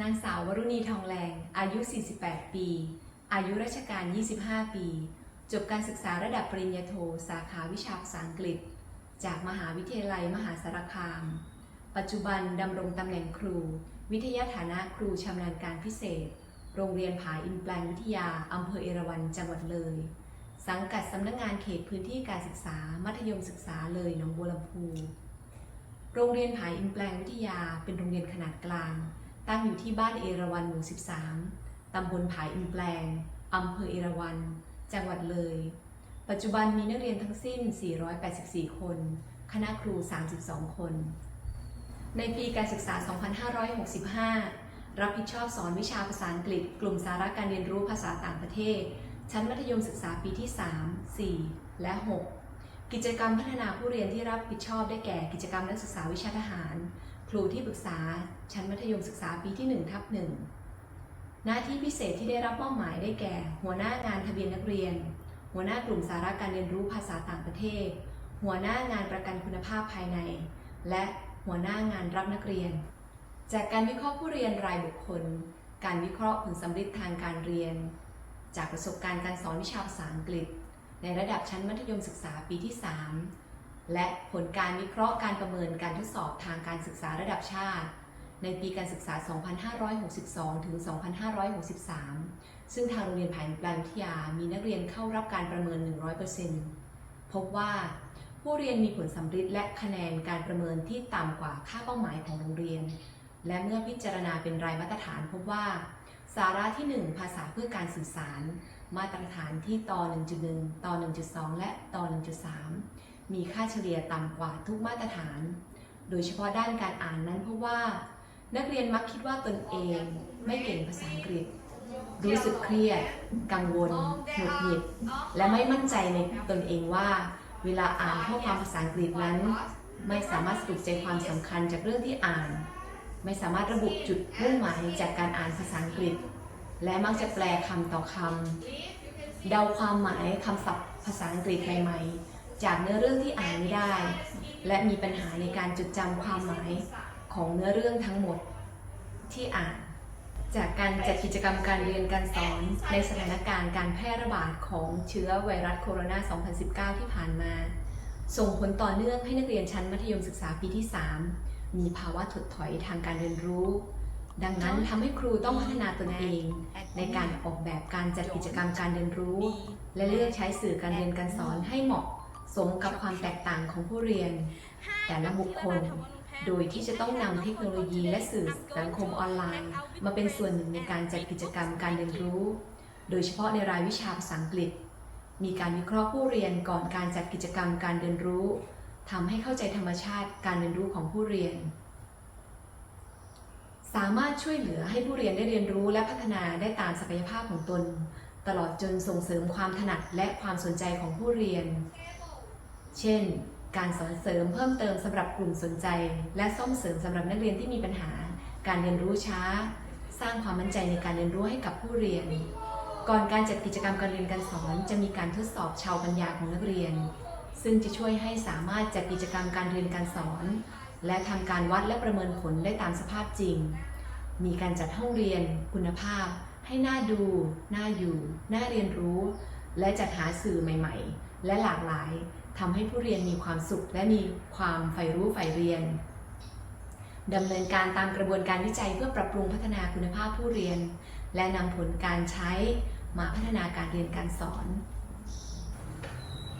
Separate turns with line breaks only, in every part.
นางสาววรุณีทองแรง อายุ 48 ปี อายุราชการ 25 ปี จบการศึกษาระดับปริญญาโท สาขาวิชาภาษาอังกฤษ จากมหาวิทยาลัยมหาสารคาม ปัจจุบันดำรงตำแหน่งครู วิทยาฐานะครูชำนาญการพิเศษ โรงเรียนผาอินแปลงวิทยาอำเภอเอราวัณจังหวัดเลย สังกัดสำนักงงานเขตพื้นที่การศึกษา มัธยมศึกษาเลยหนองบัวลำพู โรงเรียนผาอินแปลงวิทยาเป็นโรงเรียนขนาดกลาง ตั้งอยู่ที่บ้านเอราวัณหมู่ 13 ตำบลผาอินแปลง อำเภอเอราวัณจังหวัดเลย ปัจจุบันมีนักเรียนทั้งสิ้น 484 คน คณะครู 32 คน ในปีการศึกษา 2565 รับผิดชอบสอนวิชาภาษาอังกฤษ กลุ่มสาระการเรียนรู้ภาษาต่างประเทศ ชั้นมัธยมศึกษาปีที่ 3 4 และ 6 กิจกรรมพัฒนาผู้เรียนที่รับผิดชอบได้แก่กิจกรรมนักศึกษาวิชาทหาร ครูที่ปรึกษาชั้นมัธยมศึกษาปีที่1ทับ1หน้าที่พิเศษที่ได้รับมอบหมายได้แก่ หัวหน้างานทะเบียนนักเรียน หัวหน้ากลุ่มสาระการเรียนรู้ภาษาต่างประเทศ หัวหน้างานประกันคุณภาพภายใน และหัวหน้างานรับนักเรียน จากการวิเคราะห์ผู้เรียนรายบุคคล การวิเคราะห์ผลสำฤทธิ์ทางการเรียน จากประสบการณ์การสอนวิชาภาษาอังกฤษ ในระดับชั้นมัธยมศึกษาปีที่ 3 และผลการวิเคราะห์การประเมินการทดสอบทางการศึกษาระดับชาติ ในปีการศึกษา 2562 ถึง 2563 ซึ่งทางโรงเรียนผายแปลงวิทยา มีนักเรียนเข้ารับการประเมิน 100%พบว่าผู้เรียนมีผลสำฤทธิ์และคะแนนการประเมินที่ต่ำกว่าค่าเป้าหมายของโรงเรียน และเมื่อพิจารณาเป็นรายมาตรฐานพบว่า สาระที่ 1 ภาษาเพื่อการสื่อสาร มาตรฐานที่ต่อ1.1 ต่อ 1.2 และต่อ 1.3 มีค่าเฉลี่ยต่ำกว่าทุกมาตรฐาน โดยเฉพาะด้านการอ่านนั้นเพบว่า นักเรียนมักคิดว่าตนเองไม่เก่งภาษาอังกฤษ รู้สึกเครียด กังวลหงุดหงิด และไม่มั่นใจในตนเองว่า เวลาอ่านข้อความภาษาอังกฤษนั้น ไม่สามารถสรุปใจความสำคัญจากเรื่องที่อ่าน ไม่สามารถระบุจุดมุ่งหมายจากการอ่านภาษาอังกฤษ และมักจะแปลคำต่อคำเดาความหมายคำศัพท์ภาษาอังกฤษใหม่ๆ จากเนื้อเรื่องที่อ่านไม่ได้ และมีปัญหาในการจดจำความหมายของเนื้อเรื่องทั้งหมดที่อ่าน จากการจัดกิจกรรมการเรียนการสอนในสถานการณ์การแพร่ระบาดของเชื้อไวรัสโคโรนา 2019 ที่ผ่านมา ส่งผลต่อเนื่องให้นักเรียนชั้นมัธยมศึกษาปีที่ 3 มีภาวะถดถอยทางการเรียนรู้ดังนั้นทำให้ครูต้องพัฒนาตนเอง ในการออกแบบการจัดกิจกรรมการเรียนรู้ และเลือกใช้สื่อการเรียนการสอนให้เหมาะ สมกับความแตกต่างของผู้เรียน แต่ละบุคคล โดยที่จะต้องนำเทคโนโลยีและสื่อสังคมออนไลน์ มาเป็นส่วนหนึ่งในการจัดกิจกรรมการเรียนรู้ โดยเฉพาะในรายวิชาภาษาอังกฤษ มีการวิเคราะห์ผู้เรียนก่อนการจัดกิจกรรมการเรียนรู้ทำให้เข้าใจธรรมชาติการเรียนรู้ของผู้เรียน สามารถช่วยเหลือให้ผู้เรียนได้เรียนรู้และพัฒนาได้ตามศักยภาพของตน ตลอดจนส่งเสริมความถนัดและความสนใจของผู้เรียน เช่น การสอนเสริมเพิ่มเติมสำหรับกลุ่มสนใจ และซ่อมเสริมสำหรับนักเรียนที่มีปัญหา การเรียนรู้ช้า สร้างความมั่นใจในการเรียนรู้ให้กับผู้เรียน ก่อนการจัดกิจกรรมการเรียนการสอน จะมีการทดสอบชาวปัญญาของนักเรียน ซึ่งจะช่วยให้สามารถจัดกิจกรรมการเรียนการสอน และทำการวัดและประเมินผลได้ตามสภาพจริง มีการจัดห้องเรียน คุณภาพ ให้น่าดู น่าอยู่ น่าเรียนรู้ และจัดหาสื่อใหม่ ๆ และหลากหลาย ทำให้ผู้เรียนมีความสุขและมีความใฝ่รู้ใฝ่เรียนดำเนินการตามกระบวนการวิจัยเพื่อปรับปรุงพัฒนาคุณภาพผู้เรียน และนำผลการใช้มาพัฒนาการเรียนการสอน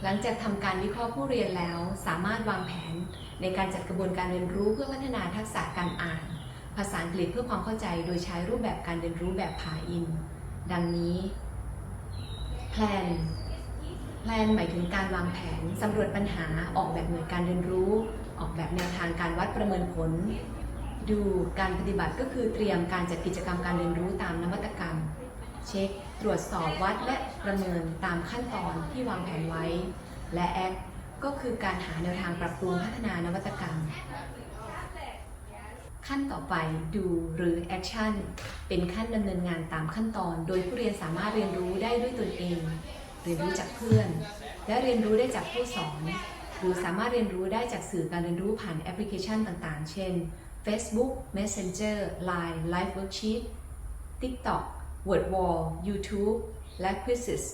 หลังจากทำการวิเคราะห์ผู้เรียนแล้ว สามารถวางแผนในการจัดกระบวนการเรียนรู้เพื่อพัฒนาทักษะการอ่าน ภาษาอังกฤษเพื่อความเข้าใจโดยใช้รูปแบบการเรียนรู้แบบพาอิน ดังนี้แพลน แพลนหมายถึงการวางแผนสำรวจปัญหาออกแบบหน่วยการเรียนรู้ ออกแบบแนวทางการวัดประเมินผล ดูการปฏิบัติก็คือเตรียมการจัดกิจกรรมการเรียนรู้ตามนวัตกรรม เช็ค ตรวจสอบวัดและประเมินตามขั้นตอนที่วางแผนไว้ และแอคก็คือการหาแนวทางปรับปรุงพัฒนานวัตกรรม ขั้นต่อไปดูหรือ action เป็นขั้นดำเนินงานตามขั้นตอน โดยผู้เรียนสามารถเรียนรู้ได้ด้วยตนเอง เรียนรู้จากเพื่อน และเรียนรู้ได้จากผู้สอน หรือสามารถเรียนรู้ได้จากสื่อการเรียนรู้ผ่านแอปพลิเคชันต่างๆ เช่น Facebook Messenger Line Live Worksheet TikTok Word Wall YouTube และ Quizzes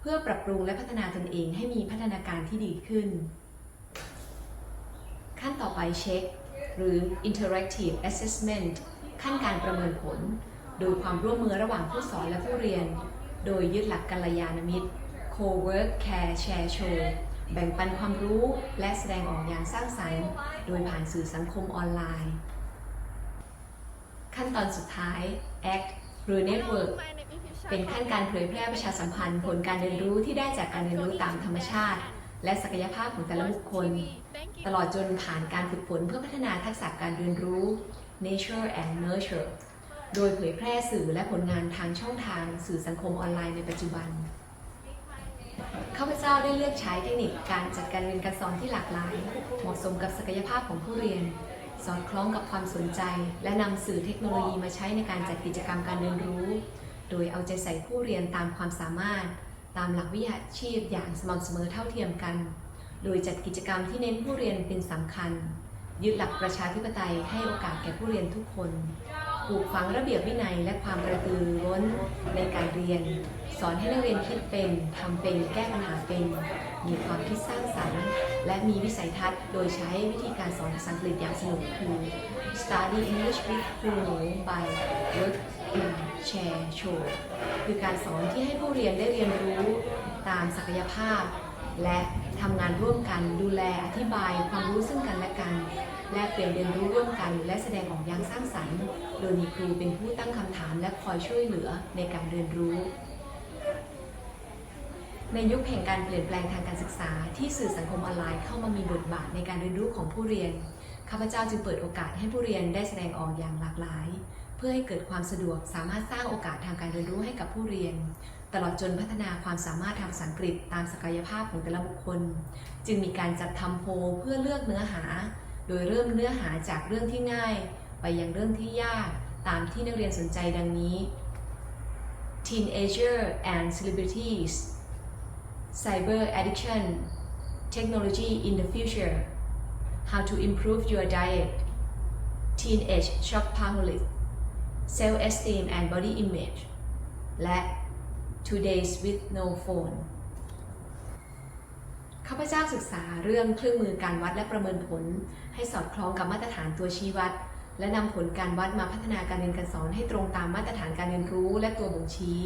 เพื่อปรับปรุงและพัฒนาตนเองให้มีพัฒนาการที่ดีขึ้น ขั้นต่อไปเช็ค หรือ Interactive Assessment ขั้นการประเมินผล โดยความร่วมมือระหว่างผู้สอนและผู้เรียน โดยยึดหลักกัลยาณมิตร Co-work Care Share Show แบ่งปันความรู้และแสดงออกอย่างสร้างสรรค์ โดยผ่านสื่อสังคมออนไลน์ ขั้นตอนสุดท้าย Act หรือ Network เป็นขั้นการเผยแพร่ประชาสัมพันธ์ ผลการเรียนรู้ที่ได้จากการเรียนรู้ตามธรรมชาติ และศักยภาพของแต่ละบุคคล ตลอดจนผ่านการฝึกฝนเพื่อพัฒนาทักษะการเรียนรู้ Nature and Nurture โดยเผยแพร่สื่อและผลงานทางช่องทางสื่อสังคมออนไลน์ในปัจจุบัน ข้าพเจ้าได้เลือกใช้เทคนิคการจัดการเรียนการสอนที่หลากหลาย เหมาะสมกับศักยภาพของผู้เรียน สอดคล้องกับความสนใจ และนำสื่อเทคโนโลยีมาใช้ในการจัดกิจกรรมการเรียนรู้ โดยเอาใจใส่ผู้เรียนตามความสามารถ ตามหลักวิชาชีพอย่างสม่ำเสมอเท่าเทียมกัน โดยจัดกิจกรรมที่เน้นผู้เรียนเป็นสำคัญ ยึดหลักประชาธิปไตยให้โอกาสแก่ผู้เรียนทุกคน ปลูกฝังระเบียบวินัยและความกระตือร้นในการเรียน สอนให้นักเรียนคิดเป็นทำเป็นแก้ปัญหาเป็น มีความคิดสร้างสรรค์ และมีวิสัยทัศน์ โดยใช้วิธีการสอนภาษาอังกฤษอย่างสนุกคือ Study English with Kuno by Work in Share Show คือการสอนที่ให้ผู้เรียนได้เรียนรู้ตามศักยภาพ และทำงานร่วมกันดูแลอธิบายความรู้ซึ่งกันและกัน แลกเปลี่ยนเรียนรู้ร่วมกันและแสดงออกอย่างสร้างสรรค์ โดยมีครูเป็นผู้ตั้งคำถามและคอยช่วยเหลือในการเรียนรู้ ในยุคแห่งการเปลี่ยนแปลงทางการศึกษา ที่สื่อสังคมออนไลน์เข้ามามีบทบาทในการเรียนรู้ของผู้เรียนข้าพเจ้าจึงเปิดโอกาสให้ผู้เรียนได้แสดงออกอย่างหลากหลาย เพื่อให้เกิดความสะดวกสามารถสร้างโอกาสทางการเรียนรู้ให้กับผู้เรียน ตลอดจนพัฒนาความสามารถทางภาษาอังกฤษตามศักยภาพของแต่ละบุคคล จึงมีการจัดทำโพลเพื่อเลือกเนื้อหา โดยเริ่มเนื้อหาจากเรื่องที่ง่าย ไปยังเรื่องที่ยาก ตามที่นักเรียนสนใจดังนี้ Teenager and Celebrities Cyber Addiction Technology in the Future How to Improve Your Diet Teenage Shopaholic Self-Esteem and Body Image และ Two Days with No Phone ข้าพเจ้าศึกษาเรื่องเครื่องมือการวัดและประเมินผล ให้สอดคล้องกับมาตรฐานตัวชี้วัด และนำผลการวัดมาพัฒนาการเรียนการสอนให้ตรงตามมาตรฐานการเรียนรู้และตัวบ่งชี้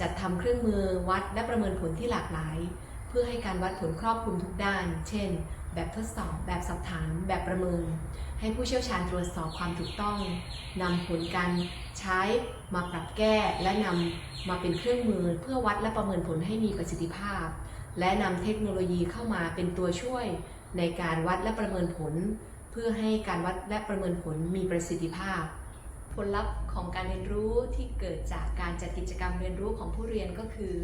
จัดทำเครื่องมือวัดและประเมินผลที่หลากหลาย เพื่อให้การวัดผลครอบคลุมทุกด้าน เช่น แบบทดสอบ แบบสอบถาม แบบประเมิน ให้ผู้เชี่ยวชาญตรวจสอบความถูกต้องนำผลการใช้มาปรับแก้และนำมาเป็นเครื่องมือเพื่อวัดและประเมินผลให้มีประสิทธิภาพ และนำเทคโนโลยีเข้ามาเป็นตัวช่วยในการวัดและประเมินผล เพื่อให้การวัดและประเมินผลมีประสิทธิภาพ ผลลัพธ์ของการเรียนรู้ที่เกิดจากการจัดกิจกรรมเรียนรู้ของผู้เรียนก็คือ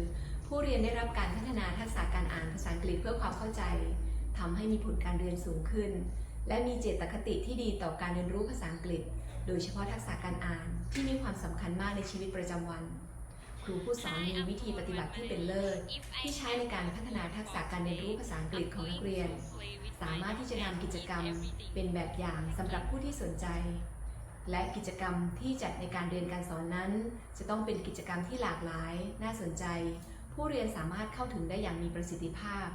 ผู้เรียนได้รับการพัฒนาทักษะการอ่านภาษาอังกฤษเพื่อความเข้าใจ ทำให้มีผลการเรียนสูงขึ้น และมีเจตคติที่ดีต่อการเรียนรู้ภาษาอังกฤษ โดยเฉพาะทักษะการอ่านที่มีความสำคัญมากในชีวิตประจำวัน ครูผู้สอนมีวิธีปฏิบัติที่เป็นเลิศที่ใช้ในการพัฒนาทักษะการเรียนรู้ภาษาอังกฤษของนักเรียน สามารถที่จะนำกิจกรรมเป็นแบบอย่างสำหรับผู้ที่สนใจและกิจกรรมที่จัดในการเรียนการสอนนั้น จะต้องเป็นกิจกรรมที่หลากหลาย น่าสนใจ ผู้เรียนสามารถเข้าถึงได้อย่างมีประสิทธิภาพ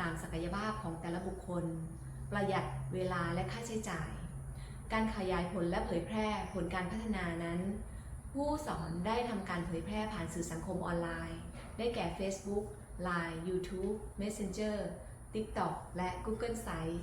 ตามศักยภาพของแต่ละบุคคล ประหยัดเวลาและค่าใช้จ่าย การขยายผลและเผยแพร่ผลการพัฒนานั้น ผู้สอนได้ทำการเผยแพร่ผ่านสื่อสังคมออนไลน์ ได้แก่ Facebook Line YouTube Messenger TikTok และ Google Sites